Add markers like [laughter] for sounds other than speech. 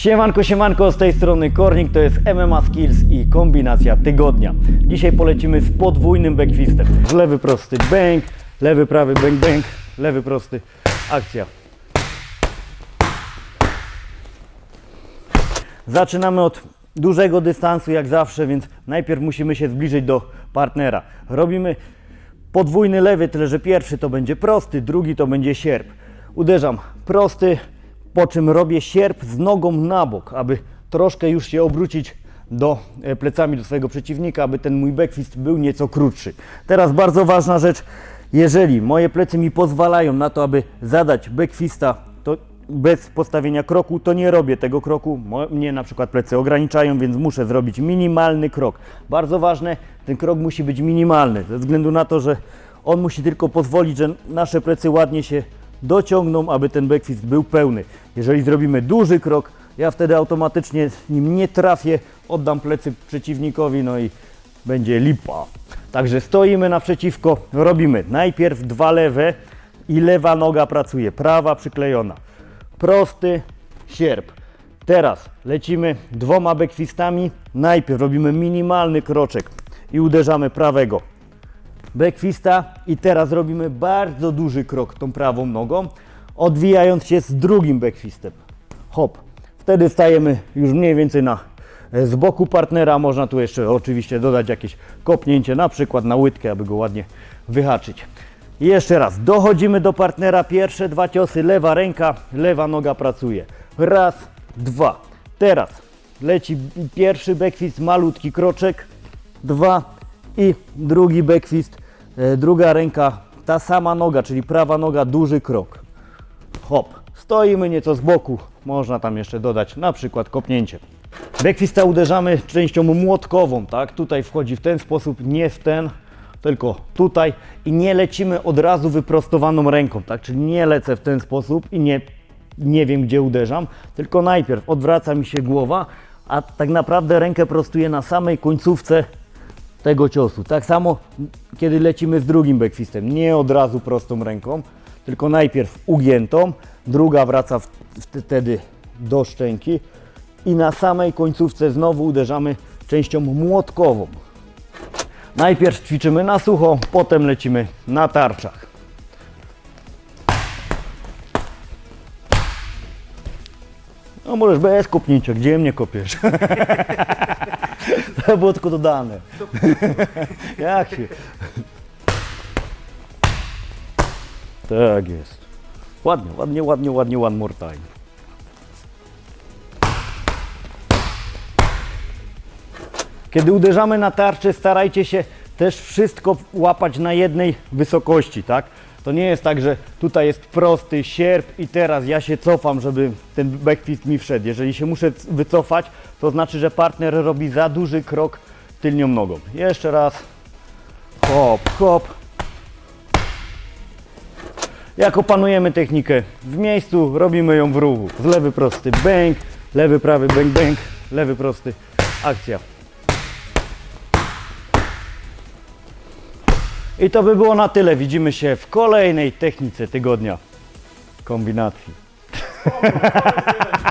Siemanko, siemanko, z tej strony Kornik, to jest MMA Skills i kombinacja tygodnia. Dzisiaj polecimy z podwójnym backfistem. Lewy prosty bang, lewy prawy bang bang, lewy prosty, akcja. Zaczynamy od dużego dystansu jak zawsze, więc najpierw musimy się zbliżyć do partnera. Robimy podwójny lewy, tyle że pierwszy to będzie prosty, drugi to będzie sierp. Uderzam prosty, po czym robię sierp z nogą na bok, aby troszkę już się obrócić do e, plecami do swojego przeciwnika, aby ten mój backfist był nieco krótszy. Teraz bardzo ważna rzecz, jeżeli moje plecy mi pozwalają na to, aby zadać backfista, to bez postawienia kroku, to nie robię tego kroku. Mnie na przykład plecy ograniczają, więc muszę zrobić minimalny krok. Bardzo ważne, ten krok musi być minimalny, ze względu na to, że on musi tylko pozwolić, że nasze plecy ładnie się dociągną, aby ten backfist był pełny. Jeżeli zrobimy duży krok, ja wtedy automatycznie nim nie trafię, oddam plecy przeciwnikowi, no i będzie lipa. Także stoimy naprzeciwko, robimy najpierw dwa lewe i lewa noga pracuje, prawa przyklejona. Prosty sierp. Teraz lecimy dwoma backfistami. Najpierw robimy minimalny kroczek i uderzamy prawego backfista i teraz robimy bardzo duży krok tą prawą nogą, odwijając się z drugim backfistem. Hop. Wtedy stajemy już mniej więcej na e, z boku partnera. Można tu jeszcze oczywiście dodać jakieś kopnięcie, na przykład na łydkę, aby go ładnie wyhaczyć. I Jeszcze raz, dochodzimy do partnera, pierwsze dwa ciosy, lewa ręka, lewa noga pracuje. Raz, dwa. Teraz leci pierwszy backfist, malutki kroczek, dwa i drugi backfist, e, druga ręka, ta sama noga, czyli prawa noga, duży krok. Hop, stoimy nieco z boku, można tam jeszcze dodać na przykład kopnięcie. Backfista uderzamy częścią młotkową, tak? Tutaj wchodzi w ten sposób, nie w ten, tylko tutaj i nie lecimy od razu wyprostowaną ręką, tak? Czyli nie lecę w ten sposób i nie, nie wiem gdzie uderzam, tylko najpierw odwraca mi się głowa, a tak naprawdę rękę prostuję na samej końcówce tego ciosu. Tak samo kiedy lecimy z drugim backfistem, nie od razu prostą ręką, tylko najpierw ugiętą, druga wraca wtedy do szczęki i na samej końcówce znowu uderzamy częścią młotkową. Najpierw ćwiczymy na sucho, potem lecimy na tarczach. No możesz bez kopnięcia, gdzie mnie kopiesz? [laughs] Dodane. Jak się? Tak jest. Ładnie, ładnie, ładnie, ładnie, one more time. Kiedy uderzamy na tarczę, starajcie się też wszystko łapać na jednej wysokości, tak? To nie jest tak, że tutaj jest prosty sierp i teraz ja się cofam, żeby ten backfist mi wszedł. Jeżeli się muszę wycofać, to znaczy, że partner robi za duży krok tylnią nogą. Jeszcze raz. Hop, hop. Jak opanujemy technikę w miejscu, robimy ją w ruchu. Z lewy prosty bang, lewy prawy bang bang, lewy prosty akcja. I to by było na tyle. Widzimy się w kolejnej technice tygodnia kombinacji. [laughs]